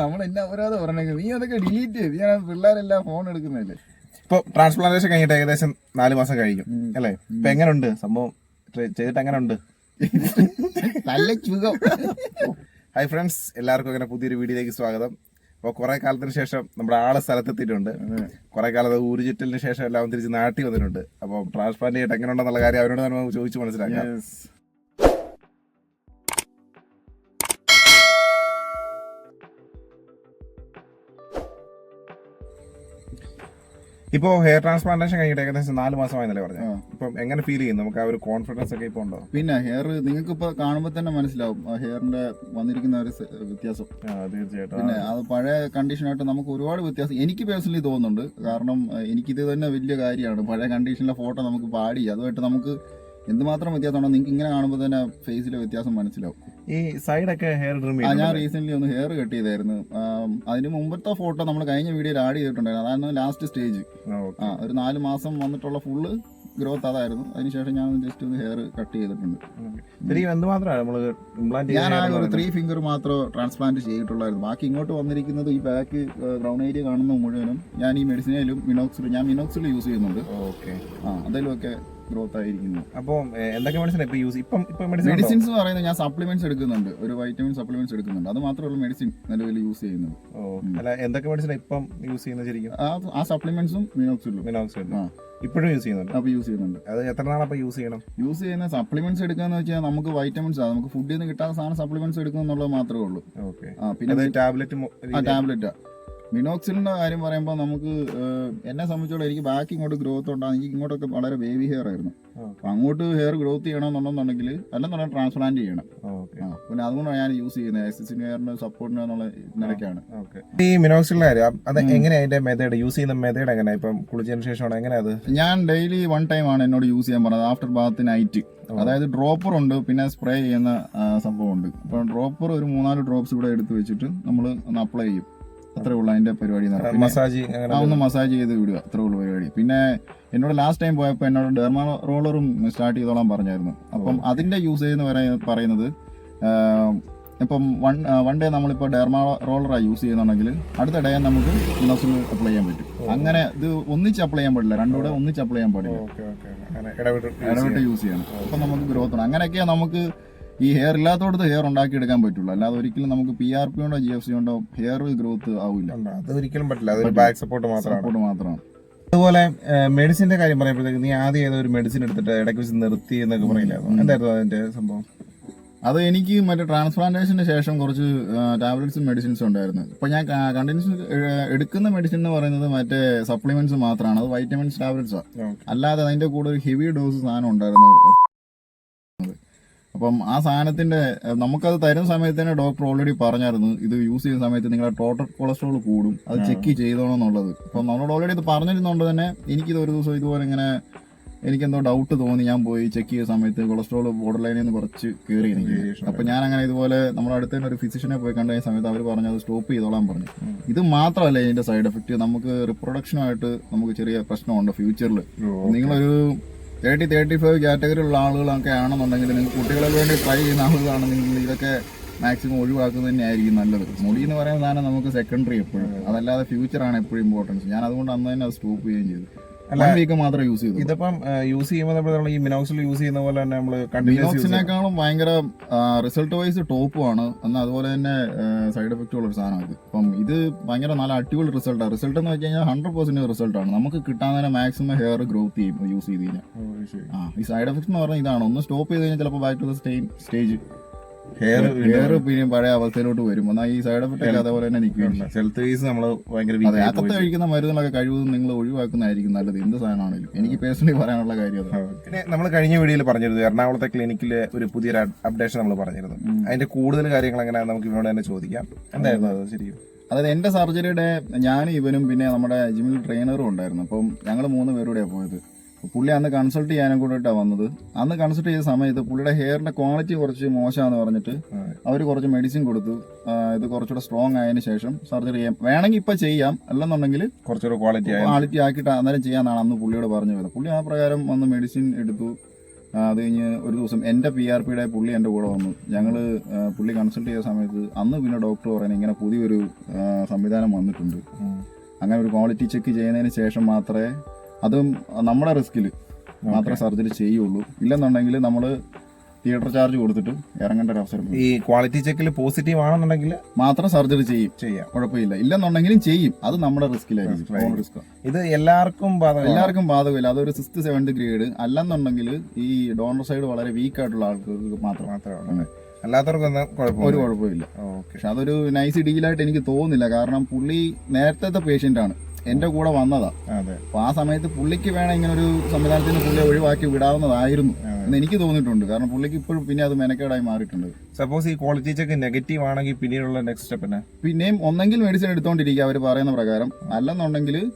നമ്മൾ എന്നാ അപരാധം പറഞ്ഞേക്കുന്നത് നീ അതൊക്കെ ഡിലീറ്റ് ചെയ്ത്. ഞാൻ പിള്ളേരെല്ലാം ഫോൺ എടുക്കുന്നില്ലേ ഇപ്പൊ ട്രാൻസ്പ്ലാന്റേഷൻ കഴിഞ്ഞിട്ട് ഏകദേശം നാല് മാസം കഴിക്കും അല്ലേ? ഇപ്പൊ എങ്ങനെയുണ്ട് സംഭവം ചെയ്തിട്ട് ചെയ്തിട്ട് എങ്ങനെയുണ്ട് നല്ല ചുഖം. ഹൈ ഫ്രണ്ട്സ് എല്ലാവർക്കും അങ്ങനെ പുതിയൊരു വീഡിയോയിലേക്ക് സ്വാഗതം. അപ്പോൾ കുറെ കാലത്തിന് ശേഷം നമ്മുടെ ആൾ സ്ഥലത്തെത്തിയിട്ടുണ്ട്. കുറെ കാലത്ത് ഊരുചുറ്റലിന് ശേഷം എല്ലാം തിരിച്ച് നാട്ടി വന്നിട്ടുണ്ട്. അപ്പോൾ ട്രാൻസ്പ്ലാന്റ് ചെയ്തിട്ട് എങ്ങനെയുണ്ടെന്നുള്ള കാര്യം അവരോട് തന്നെ ചോദിച്ചു മനസ്സിലാക്കാം. ഇപ്പോ ഹെയർ ട്രാൻസ്പ്ലാന്റേഷൻ കഴിഞ്ഞിട്ട് ഏകദേശം നാല് മാസമായെന്നല്ലേ പറഞ്ഞു? ഇപ്പം എങ്ങനെ ഫീൽ ചെയ്യുന്നു? നമുക്ക് ആ ഒരു കോൺഫിഡൻസ് ഒക്കെ ഇപ്പൊ ഉണ്ടോ? പിന്നെ ഹെയർ നിങ്ങൾക്ക് ഇപ്പൊ കാണുമ്പോൾ തന്നെ മനസ്സിലാവും ഹെയറിന്റെ വന്നിരിക്കുന്ന ഒരു വ്യത്യാസം. തീർച്ചയായിട്ടും. പിന്നെ അത് പഴയ കണ്ടീഷനായിട്ട് നമുക്ക് ഒരുപാട് വ്യത്യാസം. എനിക്ക് പേഴ്സണലി തോന്നുന്നുണ്ട്. കാരണം എനിക്കിത് തന്നെ വലിയ കാര്യമാണ്. പഴയ കണ്ടീഷനിലെ ഫോട്ടോ നമുക്ക് പാടി. അതുമായിട്ട് നമുക്ക് എന്തുമാത്രം വ്യത്യാസമാണോ നിങ്ങൾക്ക് ഇങ്ങനെ കാണുമ്പോൾ തന്നെ ഫേസിലെ വ്യത്യാസം മനസ്സിലാവും. ഈ സൈഡൊക്കെ ഹെയർ ഡ്രിം ആ ഞാൻ റീസെന്റ് ഒന്ന് ഹെയർ കട്ട് ചെയ്തായിരുന്നു. അതിന് മുമ്പത്തെ ഫോട്ടോ നമ്മൾ കഴിഞ്ഞ വീഡിയോയിൽ ആഡ് ചെയ്തിട്ടുണ്ടായിരുന്നു. അതായിരുന്നു ലാസ്റ്റ് സ്റ്റേജ് ആ ഒരു നാല് മാസം വന്നിട്ടുള്ള ഫുള്ള് ഗ്രോത്ത് അതായിരുന്നു. അതിനുശേഷം ഞാൻ ജസ്റ്റ് ഒന്ന് ഹെയർ കട്ട് ചെയ്തിട്ടുണ്ട്. ഞാൻ ആ ഒരു ത്രീ ഫിംഗർ മാത്രം ട്രാൻസ്പ്ലാന്റ് ചെയ്തിട്ടുള്ളായിരുന്നു. ബാക്കി ഇങ്ങോട്ട് വന്നിരിക്കുന്നത് ഈ ബാക്ക് ഗ്രൗൺ ഏരിയ കാണുന്ന മുഴുവനും ഞാൻ ഈ മെഡിസിനിലും മിനോക്സിൽ ഞാൻ മിനോക്സിൽ യൂസ് ചെയ്യുന്നുണ്ട്. ഓക്കെ ആ അതിലും ഒക്കെ ഗ്രോത്ത് ആയിരിക്കുന്നു അപ്പോൾ എന്തൊക്കെ മെഡിസിൻ ഇപ്പോൾ യൂസ് ഇപ്പം ഇപ്പം മെഡിസിൻ മെഡിസിൻസ് പറയുന്നത് ഞാൻ സപ്ലിമെന്റ്സ് എടുക്കുന്നുണ്ട്. ഒരു വൈറ്റമിൻ സപ്ലിമെന്റ്സ് എടുക്കുന്നുണ്ട്. അത് മാത്രമല്ല മെഡിസിൻ നിലവിൽ യൂസ് ചെയ്യുന്നത്. അല്ല എന്തൊക്കെ മെഡിസിൻ ഇപ്പം യൂസ് ചെയ്യുന്ന ശരിക്കും? ആ സപ്ലിമെന്റ്സും മിനോക്സിലും മിനോക്സിലും ആ. ഇപ്പോഴും യൂസ് ചെയ്യുന്നുണ്ട്? അപ്പോൾ യൂസ് ചെയ്യുന്നുണ്ട്. അത് എത്ര നാളപ്പോ യൂസ് ചെയ്യണം? യൂസ് ചെയ്യുന്ന സപ്ലിമെന്റ്സ് എടുക്കാന്ന് വെച്ചാൽ നമുക്ക് വൈറ്റമിൻസ് ആണ് നമുക്ക് ഫുഡിൽ നിന്ന് കിട്ടാത്ത സാധനം സപ്ലിമെന്റ്സ് എടുക്കുന്നുള്ളത് മാത്രമേ ഉള്ളൂ. ഓക്കെ ആ പിന്നെ ടാബ്ലറ്റ് ആ ടാബ്ലറ്റാ മിനോക്സിലിന്റെ കാര്യം പറയുമ്പോൾ നമുക്ക് എന്നെ സംബന്ധിച്ചോളം എനിക്ക് ബാക്ക് ഇങ്ങോട്ട് ഗ്രോത്ത് ഉണ്ടാകും എനിക്ക് ഇങ്ങോട്ടൊക്കെ വളരെ ബേബി ഹെയർ ആയിരുന്നു. അപ്പം അങ്ങോട്ട് ഹെയർ ഗ്രോത്ത് ചെയ്യണമെന്നുണ്ടെന്നുണ്ടെങ്കിൽ അല്ലെന്നുണ്ടെങ്കിൽ ട്രാൻസ്പ്ലാന്റ് ചെയ്യണം. പിന്നെ അതുകൊണ്ടാണ് ഞാൻ യൂസ് ചെയ്യുന്നത്. എക്സസിന് ഹെയറിന് സപ്പോർട്ടിന് എന്നുള്ള നിലയ്ക്കാണ്. ഓക്കെ ഈ മിനോക്സിലിന്റെ കാര്യം അത് എങ്ങനെയാണ് അതിന്റെ മെത്തേഡ് യൂസ് ചെയ്യുന്ന മെത്തേഡ് എങ്ങനെയാണ് ഇപ്പം കുളിച്ചതിന് ശേഷമാണ്? അത്? ഞാൻ ഡെയിലി വൺ ടൈം ആണ് എന്നോട് യൂസ് ചെയ്യാൻ പറഞ്ഞത്. ആഫ്റ്റർ ബാത്ത് നൈറ്റ് അതായത് ഡ്രോപ്പർ ഉണ്ട് പിന്നെ സ്പ്രേ ചെയ്യുന്ന സംഭവം ഉണ്ട് അപ്പം ഡ്രോപ്പർ ഒരു മൂന്നാൽ ഡ്രോപ്സ് ഇവിടെ എടുത്ത് വെച്ചിട്ട് നമ്മൾ അപ്ലൈ ചെയ്യും. അത്രേ ഉള്ളൂ അതിന്റെ പരിപാടി മസാജ് ഒന്ന് മസാജ് ചെയ്ത് വിടുക അത്രേ ഉള്ളൂ പരിപാടി. പിന്നെ എന്നോട് ലാസ്റ്റ് ടൈം പോയപ്പോൾ എന്നോട് ഡെർമാ റോളറും സ്റ്റാർട്ട് ചെയ്തോളാൻ പറഞ്ഞായിരുന്നു. അപ്പം അതിന്റെ യൂസേജ് എന്ന് പറയ- പറയുന്നത് ഇപ്പം വൺ വൺ ഡേ നമ്മളിപ്പോൾ ഡെർമാ റോളറാണ് യൂസ് ചെയ്യുന്നുണ്ടെങ്കിൽ അടുത്ത ഡേ നമുക്ക് നസിൽ അപ്ലൈ ചെയ്യാൻ പറ്റും. അങ്ങനെ ഇത് ഒന്നിച്ച് അപ്ലൈ ചെയ്യാൻ പാടില്ല രണ്ടുകൂടെ ഒന്നിച്ച് അപ്ലൈ ചെയ്യാൻ പാടില്ല. ഇടവിട്ട് യൂസ് ചെയ്യണം. അപ്പം നമുക്ക് ഗ്രോത്ത് ഉണ്ട്. അങ്ങനെയൊക്കെയാണ് നമുക്ക് ഈ ഹെയർ ഇല്ലാത്തടത്ത് ഹെയർ ഉണ്ടാക്കി എടുക്കാൻ പറ്റുള്ളൂ. അല്ലാതെ ഒരിക്കലും നമുക്ക് പി ആർ പി കൊണ്ടോ ജി എഫ് സി കൊണ്ടോ ഹെയർ ഗ്രോത്ത് ആവില്ല. ഉണ്ട്. അത് ഒരിക്കലും പറ്റില്ല. അതൊരു ബാക്ക് സപ്പോർട്ട് മാത്രമാണ്. സപ്പോർട്ട് മാത്രമാണ്. അതുപോലെ മെഡിസിന്റെ കാര്യം പറയുമ്പോഴത്തേക്ക് നീ ആദ്യം ഏതൊരു ഒരു മെഡിസിൻ എടുത്തിട്ട് ഇടയ്ക്ക് വെച്ച് നിർത്തി എന്നൊക്കെ പറയില്ലായിരുന്നു? എന്തായിരുന്നു അതിന്റെ സംഭവം? അത് എനിക്ക് മറ്റേ ട്രാൻസ്പ്ലാന്റേഷന് ശേഷം കുറച്ച് ടാബ്ലറ്റ്സും മെഡിസിൻസും ഉണ്ടായിരുന്നു. ഇപ്പൊ ഞാൻ കണ്ടിന്യൂസ് എടുക്കുന്ന മെഡിസിൻ എന്ന് പറയുന്നത് മറ്റേ സപ്ലിമെന്റ്സ് മാത്രമാണ്. അത് വൈറ്റമിൻസ് ടാബ്ലറ്റ്സാണ് അല്ലാതെ അതിന്റെ കൂടെ ഒരു ഹെവി ഡോസ് സാധനം ഉണ്ടായിരുന്നു. അപ്പം ആ സാധനത്തിന്റെ ഏഹ്, നമുക്കത് തരുന്ന സമയത്ത് തന്നെ ഡോക്ടർ ഓൾറെഡി പറഞ്ഞായിരുന്നു ഇത് യൂസ് ചെയ്യുന്ന സമയത്ത് നിങ്ങളുടെ ടോട്ടൽ കൊളസ്ട്രോൾ കൂടും അത് ചെക്ക് ചെയ്തോണം എന്നുള്ളത് അപ്പം നമ്മളോട് ഓൾറെഡി ഇത് പറഞ്ഞിരുന്നോണ്ട് തന്നെ എനിക്കിത് ഒരു ദിവസം ഇതുപോലെ ഇങ്ങനെ എനിക്കെന്തോ ഡൗട്ട് തോന്നി ഞാൻ പോയി ചെക്ക് ചെയ്ത സമയത്ത് കൊളസ്ട്രോൾ ബോർഡർ ലൈനിൽ നിന്ന് കുറച്ച് കയറി എനിക്ക് അപ്പൊ ഞാൻ അങ്ങനെ ഇതുപോലെ നമ്മുടെ അടുത്ത് തന്നെ ഒരു ഫിസിഷ്യനെ പോയി കണ്ട സമയത്ത് അവർ പറഞ്ഞു അത് സ്റ്റോപ്പ് ചെയ്തോളാൻ പറഞ്ഞു. ഇത് മാത്രമല്ല ഇതിന്റെ സൈഡ് എഫക്റ്റ് നമുക്ക് റിപ്രൊഡക്ഷനുമായിട്ട് നമുക്ക് ചെറിയ പ്രശ്നമുണ്ട് ഫ്യൂച്ചറിൽ നിങ്ങളൊരു തേർട്ടി തേർട്ടി ഫൈവ് കാറ്റഗറിയിലുള്ള ആളുകളൊക്കെ ആണെന്നുണ്ടെങ്കിൽ നിങ്ങൾ കുട്ടികളെ വേണ്ടി ട്രൈ ചെയ്യുന്ന ആളുകളാണെന്നുണ്ടെങ്കിൽ ഇതൊക്കെ മാക്സിമം ഒഴിവാക്കുന്നത് തന്നെയായിരിക്കും നല്ലത്. മുടി എന്ന് പറയുന്ന സാധനം നമുക്ക് സെക്കൻഡറി എപ്പോഴും. അതല്ലാതെ ഫ്യൂച്ചറാണ് എപ്പോഴും ഇമ്പോർട്ടൻസ് ഞാൻ അതുകൊണ്ട് അന്ന് തന്നെ അത് സ്റ്റോപ്പ് ചെയ്യുകയും ചെയ്തു. വീക്ക് മാത്രമേ യൂസ് ചെയ്തു ഇതിപ്പം യൂസ് ചെയ്യുമ്പോൾ നമ്മൾ ഈ മിനോക്സിൽ യൂസ് ചെയ്യുന്ന പോലെ തന്നെ നമ്മൾ മിനോക്സിനേക്കാളും ഭയങ്കര റിസൾട്ട് വൈസ് ടോപ്പുമാണ് എന്നാൽ അതുപോലെ തന്നെ സൈഡ് എഫക്റ്റ് ഉള്ള ഒരു സാധനമാണ് ഇത്. അപ്പം ഇത് ഭയങ്കര നല്ല അടിപൊളി റിസൾട്ടാണ് റിസൾട്ട് എന്ന് വെച്ച് കഴിഞ്ഞാൽ ഹൺഡ്രഡ് പെർസെന്റ് റിസൾട്ടാണ് നമുക്ക് കിട്ടാൻ തന്നെ മാക്സിമം ഹെയർ ഗ്രോത്ത് ചെയ്യും യൂസ് ചെയ്ത് കഴിഞ്ഞാൽ. ആ ഈ സൈഡ് എഫക്ട് എന്ന് പറഞ്ഞാൽ ഇതാണ്. ഒന്ന് സ്റ്റോപ്പ് ചെയ്ത് കഴിഞ്ഞാൽ ചിലപ്പോൾ back to the stay stage hair പിന്നെ പഴയ അവസ്ഥയിലോട്ട് വരും. എന്നാൽ ഈ സൈഡ് എഫക്റ്റ് ഒക്കെ അതേപോലെ തന്നെ നിൽക്കുകയാണ്. ഹെൽത്ത് വൈസ് നമ്മൾ ഭയങ്കര അകത്ത് കഴിക്കുന്ന മരുന്നുകളൊക്കെ കഴിവതും നിങ്ങൾ ഒഴിവാക്കുന്നതായിരിക്കും നല്ലത്. എന്ത് സാധനമാണെങ്കിലും. എനിക്ക് പേഴ്സണലി പറയാനുള്ള കാര്യം പിന്നെ നമ്മൾ കഴിഞ്ഞ വീഡിയോയിൽ പറഞ്ഞിരുന്നു എറണാകുളത്തെ ക്ലിനിക്കിലെ ഒരു പുതിയൊരു അപ്ഡേഷൻ നമ്മൾ പറഞ്ഞിരുന്നു. അതിന്റെ കൂടുതൽ കാര്യങ്ങൾ എങ്ങനെയാണ് നമുക്ക് ഇവനോട് തന്നെ ചോദിക്കാം. എന്തായിരുന്നു അത്? ശരിക്കും അതായത് എന്റെ സർജറിയുടെ ഞാനും ഇവനും പിന്നെ നമ്മുടെ ജിമ്മിൽ ട്രെയിനറും ഉണ്ടായിരുന്നു. അപ്പം ഞങ്ങൾ മൂന്ന് പേരുടെയാണ് പോയത്. പുള്ളി അന്ന് കൺസൾട്ട് ചെയ്യാനും കൂടിയിട്ടാണ് വന്നത്. അന്ന് കൺസൾട്ട് ചെയ്ത സമയത്ത് പുള്ളിയുടെ ഹെയറിന്റെ ക്വാളിറ്റി കുറച്ച് മോശമാണെന്ന് പറഞ്ഞിട്ട് അവർ കുറച്ച് മെഡിസിൻ കൊടുത്തു. ഇത് കുറച്ചുകൂടെ സ്ട്രോങ് ആയതിനു ശേഷം സർജറി ചെയ്യാം വേണമെങ്കിൽ ഇപ്പൊ ചെയ്യാം. അല്ലെന്നുണ്ടെങ്കിൽ കുറച്ചുകൂടെ ക്വാളിറ്റി ക്വാളിറ്റി ആക്കിയിട്ട് അന്നേരം ചെയ്യാന്നാണ് അന്ന് പുള്ളിയോട് പറഞ്ഞു വരുന്നത് പുള്ളി ആ പ്രകാരം വന്ന് മെഡിസിൻ എടുത്തു. അത് കഴിഞ്ഞ് ഒരു ദിവസം എന്റെ പി ആർ പിയുടെ പുള്ളി എന്റെ കൂടെ വന്നു. ഞങ്ങൾ പുള്ളി കൺസൾട്ട് ചെയ്ത സമയത്ത് അന്ന് പിന്നെ ഡോക്ടർ പറയുന്നത് ഇങ്ങനെ പുതിയൊരു സംവിധാനം വന്നിട്ടുണ്ട്. അങ്ങനെ ഒരു ക്വാളിറ്റി ചെക്ക് ചെയ്യുന്നതിന് ശേഷം മാത്രമേ അതും നമ്മുടെ റിസ്കിൽ മാത്രമേ സർജറി ചെയ്യുള്ളൂ. ഇല്ലെന്നുണ്ടെങ്കിൽ നമ്മൾ തിയേറ്റർ ചാർജ് കൊടുത്തിട്ട് ഇറങ്ങേണ്ട ഒരു അവസരം ഈ ക്വാളിറ്റി ചെക്കിൽ പോസിറ്റീവ് ആണെന്നുണ്ടെങ്കിൽ മാത്രം സർജറി ചെയ്യും. ചെയ്യാം. കുഴപ്പമില്ല. ഇല്ലെന്നുണ്ടെങ്കിലും ചെയ്യും. അത് നമ്മുടെ റിസ്കിലായിരിക്കും റിസ്ക് ഇത് എല്ലാവർക്കും എല്ലാവർക്കും ബാധകമില്ല. അതൊരു സിക്സ്ത് സെവൻത് ഗ്രേഡ് അല്ലെന്നുണ്ടെങ്കിൽ ഈ ഡോണർ സൈഡ് വളരെ വീക്ക് ആയിട്ടുള്ള ആൾക്കാർക്ക് മാത്രം. മാത്രമാണ്. അല്ലാത്തവർക്കൊന്നും ഒരു കുഴപ്പമില്ല. പക്ഷെ അതൊരു നൈസ് ഡീലായിട്ട് എനിക്ക് തോന്നുന്നില്ല. കാരണം പുള്ളി നേരത്തെ പേഷ്യന്റ് ആണ്. എന്റെ കൂടെ വന്നതാ. അതെ. അപ്പൊ ആ സമയത്ത് പുള്ളിക്ക് വേണം ഇങ്ങനെ ഒരു സംവിധാനത്തിന് പുള്ളിയെ ഒഴിവാക്കി വിടാവുന്നതായിരുന്നു എന്ന് എനിക്ക് തോന്നിയിട്ടുണ്ട്. കാരണം പുള്ളിക്ക് ഇപ്പോഴും പിന്നെ അത് മെനക്കേടായി മാറിയിട്ടുണ്ട്. സപ്പോസ് ഈ ക്വാളിറ്റി ചെക്ക് നെഗറ്റീവ് ആണെങ്കിൽ പിന്നീടുള്ള നെക്സ്റ്റ് സ്റ്റെപ്പ് പിന്നെയും ഒന്നെങ്കിൽ മെഡിസിൻ എടുത്തോണ്ടിരിക്കുക അവർ പറയുന്ന പ്രകാരം. അല്ലെന്നുണ്ടെങ്കിൽ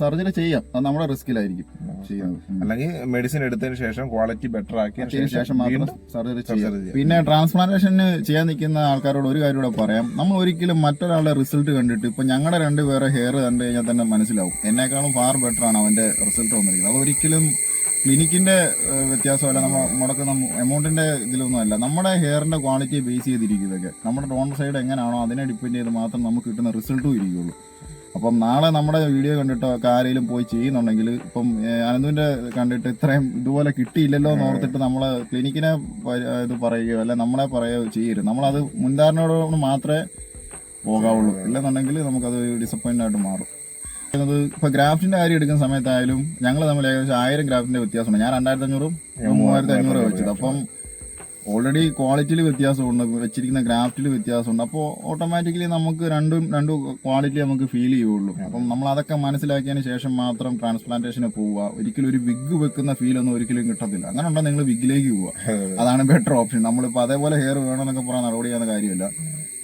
സർജറി ചെയ്യാം. അത് നമ്മുടെ റിസ്കിലായിരിക്കും ചെയ്യുന്നത് അല്ലെങ്കിൽ മെഡിസിൻ എടുത്തതിന് ശേഷം ക്വാളിറ്റി ബെറ്റർ ആക്കിയതിനു ശേഷം മാത്രം സർജറി ചെയ്യാം. പിന്നെ ട്രാൻസ്പ്ലാന്റേഷന് ചെയ്യാൻ നിൽക്കുന്ന ആൾക്കാരോട് ഒരു കാര്യം കൂടെ പറയാം. നമ്മൾ ഒരിക്കലും മറ്റൊരാളുടെ റിസൾട്ട് കണ്ടിട്ട് ഇപ്പൊ ഞങ്ങളുടെ രണ്ട് പേരെ ഹെയർ കണ്ടു കഴിഞ്ഞാൽ തന്നെ മനസ്സിലാവും. എന്നെക്കാളും ഫാർ ബെറ്റർ ആണ് അവന്റെ റിസൾട്ട് വന്നിരിക്കുന്നത്. അതൊരിക്കലും ക്ലിനിക്കിന്റെ ഏഹ്, വ്യത്യാസമല്ല. നമ്മൾ മുടക്കുന്ന എമൗണ്ടിന്റെ ഇതിലൊന്നും അല്ല. നമ്മുടെ ഹെയറിന്റെ ക്വാളിറ്റി ബേസ് ചെയ്തിരിക്കുന്നതൊക്കെ നമ്മുടെ ഡോണർ സൈഡ് എങ്ങനെയാണോ അതിനെ ഡിപ്പെൻഡ് ചെയ്ത് മാത്രം നമുക്ക് കിട്ടുന്ന റിസൾട്ടും ഇരിക്കുള്ളൂ അപ്പം നാളെ നമ്മുടെ വീഡിയോ കണ്ടിട്ടോ ഒക്കെ ആരെങ്കിലും പോയി ചെയ്യുന്നുണ്ടെങ്കിൽ ഇപ്പം അനന്തുവിന്റെ കണ്ടിട്ട് ഇത്രയും ഇതുപോലെ കിട്ടിയില്ലല്ലോ എന്ന് ഓർത്തിട്ട് നമ്മൾ ക്ലിനിക്കിനെ ഇത് പറയുകയോ അല്ലെ നമ്മളെ പറയുകയോ ചെയ്യരുത്. നമ്മളത് മുൻധാരണയോട് മാത്രമേ പോകാവുള്ളൂ. ഇല്ലെന്നുണ്ടെങ്കിൽ നമുക്കത് ഡിസപ്പോയിന്റ് ആയിട്ട് മാറും. ഇത് ഇപ്പൊ ഗ്രാഫ്റ്റിന്റെ കാര്യം എടുക്കുന്ന സമയത്തായാലും ഞങ്ങൾ തമ്മിൽ ഏകദേശം ആയിരം ഗ്രാഫിന്റെ വ്യത്യാസമുണ്ട്. ഞാൻ രണ്ടായിരത്തി അഞ്ഞൂറും മൂവായിരത്തി അഞ്ഞൂറ് വെച്ചത്. അപ്പം ഓൾറെഡി ക്വാളിറ്റിയിൽ വ്യത്യാസമുണ്ട്. വെച്ചിരിക്കുന്ന ഗ്രാഫ്റ്റിൽ വ്യത്യാസമുണ്ട്. അപ്പോൾ ഓട്ടോമാറ്റിക്കലി നമുക്ക് രണ്ടും രണ്ടും ക്വാളിറ്റി നമുക്ക് ഫീൽ ചെയ്യുള്ളൂ. അപ്പം നമ്മൾ അതൊക്കെ മനസ്സിലാക്കിയതിന് ശേഷം മാത്രം ട്രാൻസ്പ്ലാന്റേഷന് പോവുക. ഒരിക്കലും ഒരു വിഗ് വെക്കുന്ന ഫീൽ ഒന്നും ഒരിക്കലും കിട്ടത്തില്ല. അങ്ങനെ ഉണ്ടെങ്കിൽ നിങ്ങൾ വിഗിലേക്ക് പോവുക. അതാണ് ബെറ്റർ ഓപ്ഷൻ നമ്മളിപ്പോൾ അതേപോലെ ഹെയർ വേണമെന്നൊക്കെ പറയാൻ നടപടി ചെയ്യുന്ന കാര്യമില്ല.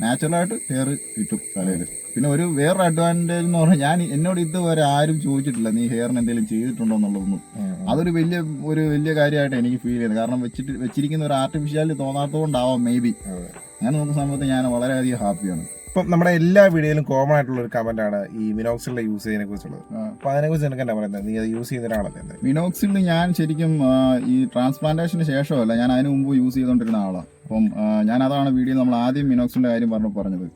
നാച്ചുറലായിട്ട് ഹെയർ കിട്ടും തലയിൽ. പിന്നെ ഒരു വേറൊരു അഡ്വാന്റേജ് എന്ന് പറഞ്ഞാൽ ഞാൻ എന്നോട് ഇതുവരെ ആരും ചോദിച്ചിട്ടില്ല നീ ഹെയറിന് എന്തെങ്കിലും ചെയ്തിട്ടുണ്ടോ എന്നുള്ളതൊന്നും. അതൊരു വലിയ ഒരു വലിയ കാര്യമായിട്ട് എനിക്ക് ഫീൽ ചെയ്യുന്നത്. കാരണം വെച്ചിട്ട് വെച്ചിരിക്കുന്ന ഒരു ആർട്ടിഫിഷ്യാലിറ്റി തോന്നാത്തതുകൊണ്ടാവാം മേ ബി അങ്ങനെ നോക്കുന്ന സമയത്ത് ഞാൻ വളരെയധികം ഹാപ്പിയാണ് ഇപ്പം നമ്മുടെ എല്ലാ വീഡിയോയിലും കോമൺ ആയിട്ടുള്ള ഒരു കമന്റ് ആണ് ഈ മിനോക്സിലെ യൂസ് ചെയ്യുന്നതിനെ കുറിച്ചുള്ളത് അപ്പൊ അതിനെ കുറിച്ച് നിനക്ക് എന്താ പറയുന്നത്? നീ അത് യൂസ് ചെയ്യുന്ന ഒരാളല്ലേ മിനോക്സിൽ ഞാൻ ശരിക്കും ഈ ട്രാൻസ്പ്ലാന്റേഷന് ശേഷമല്ല ഞാൻ അതിന് മുമ്പ് യൂസ് ചെയ്തുകൊണ്ടിരുന്ന ആളാണ് അപ്പം ഞാൻ അതാണ് വീഡിയോ നമ്മൾ ആദ്യം മിനോക്സിന്റെ കാര്യം പറഞ്ഞു പറഞ്ഞത്.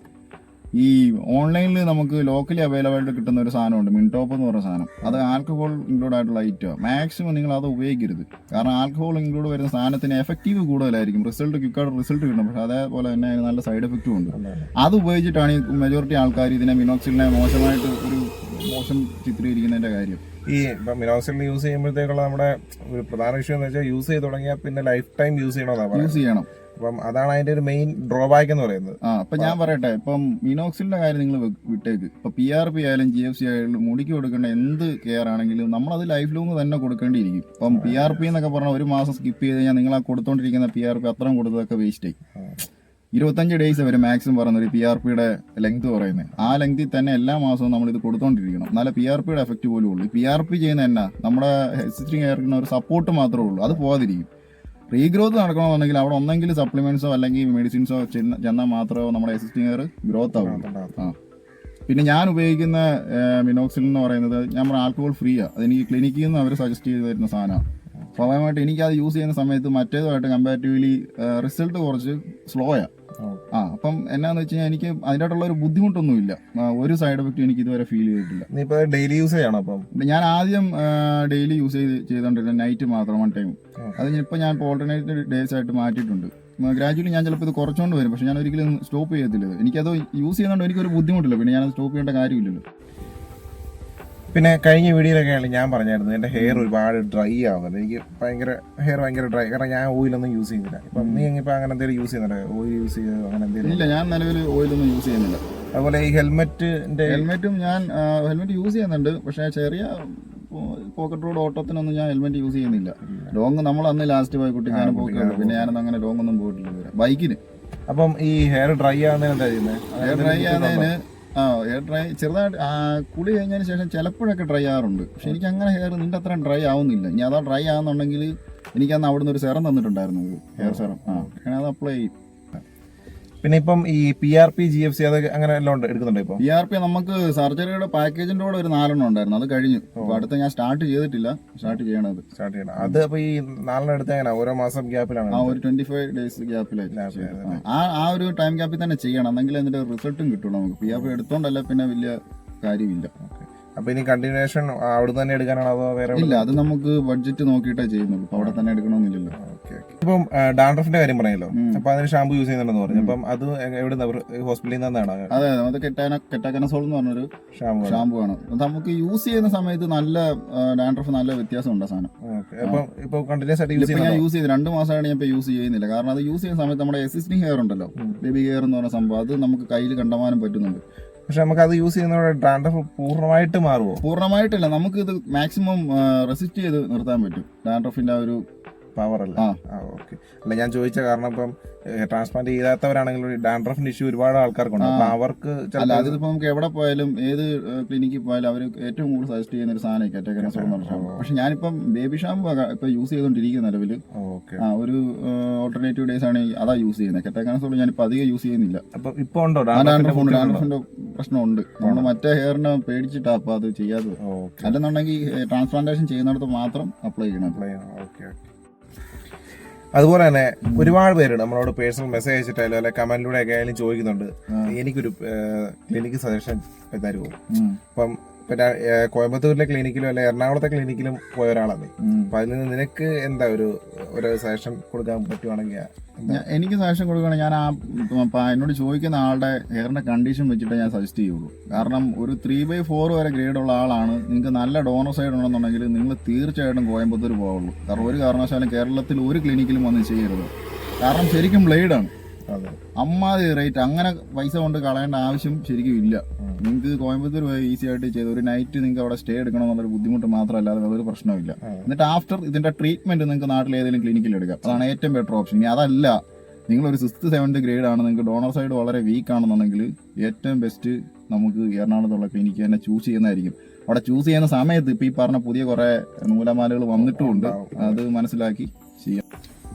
ഈ ഓൺലൈനിൽ നമുക്ക് ലോക്കലി അവൈലബിൾ ആയിട്ട് കിട്ടുന്ന ഒരു സാധനമുണ്ട് മിൻടോപ്പ് എന്ന് പറയുന്ന സാധനം. അത് ആൽക്കഹോൾ ഇൻക്ലൂഡ് ആയിട്ടുള്ള ഐറ്റം മാക്സിമം നിങ്ങൾ അത് ഉപയോഗിക്കരുത്. കാരണം ആൽക്കഹോൾ ഇൻക്ലൂഡ് വരുന്ന സാധനത്തിന് എഫക്റ്റീവ് കൂടുതലായിരിക്കും. റിസൾട്ട് ക്വിക്കായിട്ട് റിസൾട്ട് കിട്ടും പക്ഷെ അതേപോലെ തന്നെ അതിന് നല്ല സൈഡ് എഫക്റ്റും ഉണ്ട്. അത് ഉപയോഗിച്ചിട്ടാണ് ഈ മെജോറിറ്റി ആൾക്കാർ ഇതിനെ മിനോക്സിലിനെ മോശമായിട്ട് ഒരു മോശം ചിത്രീകരിക്കുന്നതിന്റെ കാര്യം. ഈ ഇപ്പം മിനോക്സിൽ യൂസ് ചെയ്യുമ്പോഴത്തേക്കുള്ള നമ്മുടെ ഒരു പ്രധാന വിഷയം എന്ന് വെച്ചാൽ യൂസ് ചെയ്ത് തുടങ്ങിയാൽ പിന്നെ ലൈഫ് ടൈം യൂസ് ചെയ്യണമെന്നാണ് പറയുന്നത്. യൂസ് ചെയ്യണം. അപ്പം അതാണ് അതിന്റെ ഒരു മെയിൻ ഡ്രോബാക്ക് എന്ന് പറയുന്നത്. ആ അപ്പൊ ഞാൻ പറയട്ടെ ഇപ്പം മിനോക്സിലിന്റെ കാര്യം നിങ്ങൾ വിട്ടേക്ക്. ഇപ്പൊ പി ആർ പി ആയാലും ജി എഫ് സി ആയാലും മുടിക്ക് കൊടുക്കേണ്ട എന്ത് കെയർ ആണെങ്കിലും നമ്മൾ അത് ലൈഫ് ലോങ് തന്നെ കൊടുക്കേണ്ടിയിരിക്കും. ഇപ്പം പി ആർ പി എന്നൊക്കെ പറഞ്ഞാൽ ഒരു മാസം സ്കിപ്പ് ചെയ്ത് കഴിഞ്ഞാൽ നിങ്ങൾ ആ കൊടുത്തോണ്ടിരിക്കുന്ന പി ആർ പി അത്രയും കൊടുത്തതൊക്കെ വേസ്റ്റ് ആയി. ഇരുപത്തഞ്ച് ഡേയ്സ് വരെ മാക്സിമം പറയുന്നത് ഒരു പി ആർ പിയുടെ ലെങ്ത് പറയുന്നത് ആ ലെങ്തിൽ തന്നെ എല്ലാ മാസവും നമ്മൾ ഇത് കൊടുത്തോണ്ടിരിക്കണം. എന്നാലേ പി ആർ പിയുടെ എഫക്റ്റ് പോലും ഉള്ളൂ. പി ആർ പി ചെയ്യുന്ന എന്നാ? നമ്മുടെ എക്സിസ്റ്റിംഗ് ഹെയറിന് ഒരു സപ്പോർട്ട് മാത്രമേ ഉള്ളൂ. അത് പോകാതിരിക്കും റീഗ്രോത്ത് നടക്കണമെന്നുണ്ടെങ്കിൽ അവിടെ ഒന്നെങ്കിലും സപ്ലിമെന്റ്സോ അല്ലെങ്കിൽ മെഡിസിൻസോ ചെന്നാൽ മാത്രമേ നമ്മുടെ എക്സിസ്റ്റിംഗ് എയർ ഗ്രോത്ത് ആവുള്ളൂ. ആ. പിന്നെ ഞാൻ ഉപയോഗിക്കുന്ന മിനോക്സിൽ എന്ന് പറയുന്നത് നമ്മുടെ ആൽക്കഹോൾ ഫ്രീ ആണ് അതെനിക്ക് ക്ലിനിക്കിൽ നിന്ന് അവർ സജസ്റ്റ് ചെയ്ത് തരുന്ന സാധനമാണ്. സ്വാഭാവികമായിട്ട് എനിക്കത് യൂസ് ചെയ്യുന്ന സമയത്ത് മറ്റേതുമായിട്ട് കമ്പാരിറ്റീവ്ലി റിസൾട്ട് കുറച്ച് സ്ലോയാണ് ആ അപ്പം എന്നാന്ന് വെച്ച് കഴിഞ്ഞാൽ എനിക്ക് അതിനായിട്ടുള്ള ഒരു ബുദ്ധിമുട്ടൊന്നുമില്ല. ഇല്ല ഒരു സൈഡ് എഫക്റ്റ് എനിക്ക് ഇതുവരെ ഫീൽ ചെയ്തിട്ടില്ല. ഡെയിലി യൂസ് ചെയ്യണം അപ്പം? ഞാൻ ആദ്യം ഡെയിലി യൂസ് ചെയ്ത് ചെയ്തോണ്ടിരുന്നത് നൈറ്റ് മാത്രം വൺ ടൈം അത് ഇപ്പം ഞാൻ ഇപ്പോൾ ഓൾട്ടർനേറ്റ് ഡേയ്സ് ആയിട്ട് മാറ്റിയിട്ടുണ്ട്. ഗ്രാജുവലി ഞാൻ ചിലപ്പോൾ ഇത് കുറച്ചുകൊണ്ട് വരും. പക്ഷെ ഞാൻ ഒരിക്കലും സ്റ്റോപ്പ് ചെയ്യത്തില്ല. എനിക്കത് യൂസ് ചെയ്യുന്നതുകൊണ്ട് എനിക്കൊരു ബുദ്ധിമുട്ടില്ല. പിന്നെ ഞാൻ സ്റ്റോപ്പ് ചെയ്യേണ്ട കാര്യമില്ലല്ലോ. പിന്നെ കഴിഞ്ഞ വീഡിയോയിലൊക്കെ ആണെങ്കിൽ ഞാൻ പറഞ്ഞായിരുന്നു എന്റെ ഹെയർ ഒരുപാട് ഡ്രൈ ആവുന്നത് എനിക്ക് ഭയങ്കര ഹെയർ ഭയങ്കര ഡ്രൈ കാരണം ഞാൻ ഓയിലൊന്നും യൂസ് ചെയ്യുന്നില്ല. ഇപ്പം നീ ഇപ്പൊ അങ്ങനെ എന്തെങ്കിലും യൂസ് ചെയ്യുന്നുണ്ടോ? ഓയിൽ യൂസ് ചെയ്ത്? അങ്ങനെ എന്തെങ്കിലും? ഇല്ല ഞാൻ നിലവിൽ ഓയിലൊന്നും യൂസ് ചെയ്യുന്നില്ല. അതുപോലെ ഈ ഹെൽമെറ്റിന്റെ ഹെൽമെറ്റും ഞാൻ ഹെൽമെറ്റ് യൂസ് ചെയ്യുന്നുണ്ട്. പക്ഷേ ചെറിയ പോക്കറ്റ് റോഡ് ഓട്ടത്തിനൊന്നും ഞാൻ ഹെൽമെറ്റ് യൂസ് ചെയ്യുന്നില്ല. ലോങ് നമ്മൾ അന്ന് ലാസ്റ്റ് പോയി കുട്ടി ഞാൻ പോക്കുള്ളൂ പിന്നെ ഞാനൊന്നും അങ്ങനെ ലോങ് ഒന്നും പോയിട്ടില്ല ബൈക്കിന് അപ്പം ഈ ഹെയർ ഡ്രൈ ആവുന്നതിന് എന്താ ചെയ്യുന്നത് ഹെയർ ഡ്രൈ ആകുന്നതിന് ആ ഹെയർ ഡ്രൈ ചെറുതായിട്ട് കുളി കഴിഞ്ഞതിന് ശേഷം ചിലപ്പോഴൊക്കെ ഡ്രൈ ആവാറുണ്ട്. പക്ഷെ എനിക്ക് അങ്ങനെ ഹെയർ നിന്റെ അത്ര ഡ്രൈ ആവുന്നില്ല. ഇനി അതാ ഡ്രൈ ആവുന്നുണ്ടെങ്കിൽ എനിക്കന്ന് അവിടുന്ന് ഒരു സെറം തന്നിട്ടുണ്ടായിരുന്നു. Hair serum. ആ അത് അപ്ലൈ ചെയ്യും. പിന്നെ ഇപ്പം ഈ P R P G F C അതൊക്കെ അങ്ങനെ എല്ലാം ഉണ്ട് എടുക്കുന്നുണ്ട് ഇപ്പം? പി ആർ പി നമുക്ക് സർജറിയുടെ പാക്കേജിന്റെ കൂടെ ഒരു നാലെണ്ണം ഉണ്ടായിരുന്നു. അത് കഴിഞ്ഞു. അപ്പൊ അടുത്ത ഞാൻ സ്റ്റാർട്ട് ചെയ്തിട്ടില്ല. സ്റ്റാർട്ട് ചെയ്യണത്. സ്റ്റാർട്ട് ചെയ്യണം. അത് അപ്പൊ ഈ നാലെണ്ണം എടുത്ത എങ്ങനെ? ഓരോ മാസം ഗ്യാപ്പിലാണ് ആ ഒരു ട്വന്റി ഫൈവ് ഡേയ്സ് ഗ്യാപ്പിലായി ആ ആ ഒരു ടൈം ഗ്യാപ്പിൽ തന്നെ ചെയ്യണം. എന്നെങ്കിൽ അതിന്റെ റിസൾട്ടും കിട്ടുള്ളൂ നമുക്ക്. പി ആർ പി എടുത്തോണ്ടല്ല പിന്നെ വലിയ കാര്യമില്ല. അപ്പൊ ഇനി കണ്ടിന്യൂഷൻ അവിടെ തന്നെ എടുക്കാനാണോ അതോ വേറെ ഇല്ല അത് നമുക്ക് ബഡ്ജറ്റ് നോക്കിയിട്ടേ ചെയ്യുന്നുള്ളൂ. അപ്പൊ അവിടെ തന്നെ എടുക്കണമെന്നില്ലല്ലോ. ഇപ്പം ഡാൻഡ്രഫിന്റെ കാര്യം പറഞ്ഞല്ലോ. അപ്പൊ അതിന് ഷാമ്പു യൂസ് ചെയ്യുന്നുണ്ടെന്ന് പറഞ്ഞു. അപ്പം അത് എവിടെ ഹോസ്പിറ്റലിൽ നിന്നാണ്? അതെ അത്. കെട്ടാന കെട്ടാക്കനസോൾ എന്ന് പറഞ്ഞൊരു ഷാമ്പു ഷാമ്പു ആണ്. നമുക്ക് യൂസ് ചെയ്യുന്ന സമയത്ത് നല്ല ഡാൻഡ്രഫ് നല്ല വ്യത്യാസം ഉണ്ട് സാധനം. ഇപ്പൊ കണ്ടിന്യൂസ് ആയിട്ട് യൂസ് ഞാൻ യൂസ് ചെയ്ത് രണ്ട് മാസമായിട്ട് ഞാൻ ഇപ്പൊ യൂസ് ചെയ്യുന്നില്ല. കാരണം അത് യൂസ് ചെയ്യുന്ന സമയത്ത് നമ്മുടെ എസിസ്റ്റിംഗ് ഹെയർ ഉണ്ടല്ലോ. ബേബി ഹെയർ എന്ന് പറഞ്ഞ സംഭവം. അത് നമുക്ക് കയ്യിൽ കണ്ടമാനം പറ്റുന്നുണ്ട്. പക്ഷെ നമുക്ക് അത് യൂസ് ചെയ്യുന്നതോടെ ഡാൻഡ്രഫ് പൂർണമായിട്ട് മാറുമോ പൂർണമായിട്ടില്ല. ഇത് മാക്സിമം റെസിസ്റ്റ് ചെയ്ത് നിർത്താൻ പറ്റും. ഡാൻഡ്രഫിന്റെ ആ ഒരു പവർ അല്ല? ആ. ഓക്കെ അല്ല ഞാൻ ചോദിച്ച കാരണം ഇപ്പം ട്രാൻസ്പ്ലാന്റ് ചെയ്യാത്തവരാണെങ്കിൽ ഡാൻഡ്രഫിന്റെ ഇഷ്യൂ ഒരുപാട് ആൾക്കാർക്കുണ്ട്. അപ്പൊ അവർക്ക് അല്ല അതിപ്പോ നമുക്ക് എവിടെ പോയാലും ഏത് ക്ലിനിക്കിൽ പോയാലും അവർ ഏറ്റവും കൂടുതൽ സജസ്റ്റ് ചെയ്യുന്ന ഒരു സാധനം ഷാമ്പു പക്ഷെ ഞാനിപ്പം ബേബി ഷാമ്പു ഇപ്പൊ യൂസ് ചെയ്തോണ്ടിരിക്കുന്ന നിലവിൽ ഓക്കെ. ആ ഒരു ഓൾട്ടർനേറ്റീവ് ഡേയ്സ് ആണ് അതാ യൂസ് ചെയ്യുന്നത്. കെറ്റാക്കനസോൾ ഞാനിപ്പോ അധികം യൂസ് ചെയ്യുന്നില്ല. അപ്പൊ ഇപ്പൊ ഉണ്ടോ? ഡാൻഡ്രഫിന്റെ പ്രശ്നമുണ്ട്. നമ്മൾ മറ്റേ ഹെയറിനെ പേടിച്ചിട്ടാ അപ്പൊ അത് ചെയ്യാത്തത്. ഓക്കെ. അല്ലെന്നുണ്ടെങ്കിൽ ട്രാൻസ്പ്ലാന്റേഷൻ ചെയ്യുന്നിടത്ത് മാത്രം അപ്ലൈ ചെയ്യണം. Apply okay okay. അതുപോലെ തന്നെ ഒരുപാട് പേര് നമ്മളോട് പേഴ്സണൽ മെസ്സേജ് അയച്ചിട്ടായാലും അല്ലെ കമന്റിലൂടെ ഒക്കെ ആയാലും ചോദിക്കുന്നുണ്ട്. എനിക്കൊരു ക്ലിനിക്ക് സജഷൻ തരുമോ. അപ്പം പിന്നെ കോയമ്പത്തൂരിലെ ക്ലിനിക്കിലും അല്ലെ എറണാകുളത്തെ ക്ലിനിക്കിലും പോയ ഒരാളാണ്. അപ്പൊ അതിൽ നിന്ന് നിനക്ക് എന്താ ഒരു ഒരു സജഷൻ കൊടുക്കാൻ പറ്റുവാണെങ്കിൽ എനിക്ക് സജഷൻ കൊടുക്കുകയാണെങ്കിൽ ഞാൻ ആ എന്നോട് ചോദിക്കുന്ന ആളുടെ ഹെയറിന്റെ കണ്ടീഷൻ വെച്ചിട്ട് ഞാൻ സജസ്റ്റ് ചെയ്യുള്ളൂ. കാരണം ഒരു ത്രീ ബൈ ഫോർ വരെ ഗ്രേഡ് ഉള്ള ആളാണ്. നിങ്ങൾക്ക് നല്ല ഡോണർ സൈഡ് ഉണ്ടെന്നുണ്ടെങ്കിൽ നിങ്ങൾ തീർച്ചയായിട്ടും കോയമ്പത്തൂർ പോവുള്ളൂ. കാരണം ഒരു കാരണവശാലും കേരളത്തിൽ ഒരു ക്ലിനിക്കിലും വന്ന് ചെയ്യരുത്. കാരണം ശരിക്കും ബ്ലേഡാണ് അമ്മാതി റേറ്റ് അങ്ങനെ പൈസ കൊണ്ട് കളയേണ്ട ആവശ്യം ശരിക്കും ഇല്ല. നിങ്ങൾക്ക് കോയമ്പത്തൂർ പോയി ഈസി ആയിട്ട് ചെയ്ത് ഒരു നൈറ്റ് നിങ്ങൾക്ക് അവിടെ സ്റ്റേ എടുക്കണം എന്നുള്ളൊരു ബുദ്ധിമുട്ട് മാത്രമല്ലാതെ വേറൊരു പ്രശ്നമില്ല എന്നിട്ട് ആഫ്റ്റർ ഇതിന്റെ ട്രീറ്റ്മെന്റ് നിങ്ങൾക്ക് നാട്ടിൽ ഏതെങ്കിലും ക്ലിനിക്കിൽ എടുക്കാം. അതാണ് ഏറ്റവും ബെറ്റർ ഓപ്ഷൻ ഇനി അതല്ല നിങ്ങൾ ഒരു സിക്സ്ത് സെവൻത് ഗ്രേഡ് ആണ് നിങ്ങൾക്ക് ഡോണർ സൈഡ് വളരെ വീക്ക് ആണെന്നുണ്ടെങ്കിൽ ഏറ്റവും ബെസ്റ്റ് നമുക്ക് എറണാകുളത്തുള്ള ക്ലിനിക്ക് തന്നെ ചൂസ് ചെയ്യുന്നതായിരിക്കും. അവിടെ ചൂസ് ചെയ്യുന്ന സമയത്ത് ഇപ്പൊ ഈ പറഞ്ഞ പുതിയ കുറെ നൂലമാലകൾ വന്നിട്ടുമുണ്ട്. അത് മനസ്സിലാക്കി ചെയ്യാം.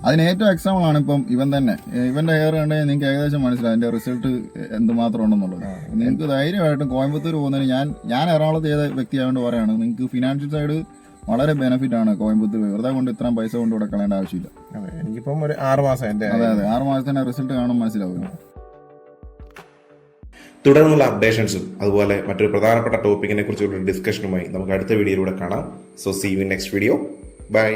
അതിന് ഏറ്റവും എക്സാമ്പിൾ ആണ് ഇപ്പം ഇവൻ തന്നെ. ഇവന്റെ ഹെയർ കണ്ടെങ്കിൽ നിങ്ങൾക്ക് ഏകദേശം മനസ്സിലാവും അതിന്റെ റിസൾട്ട് എന്തുമാത്രം ഉണ്ടെന്നുള്ളത്. നിങ്ങൾക്ക് ധൈര്യമായിട്ടും കോയമ്പത്തൂർ പോകുന്നതിന് ഞാൻ ഞാൻ എറണാകുളത്ത് ചെയ്ത വ്യക്തിയായതുകൊണ്ട് പറയാണ് നിങ്ങൾക്ക് ഫിനാൻഷ്യൽ സൈഡ് വളരെ ബെനിഫിറ്റ് ആണ് കോയമ്പത്തൂർ വെറുതെ കൊണ്ട് ഇത്രയും പൈസ കൊണ്ട് ഇവിടെ കളയേണ്ട ആവശ്യമില്ല. അതെ എനിക്കിപ്പം ഒരു ആറ് മാസം അതെ അതെ. ആറ് മാസത്തിന് റിസൾട്ട് കാണും മനസ്സിലാവും. തുടർന്നുള്ള അപ്ഡേഷൻസും അതുപോലെ മറ്റൊരു പ്രധാനപ്പെട്ട ടോപ്പിക്കിനെ കുറിച്ചുള്ള ഡിസ്കഷനുമായി നമുക്ക് അടുത്ത വീഡിയോയിലൂടെ കാണാം. So see you next video bye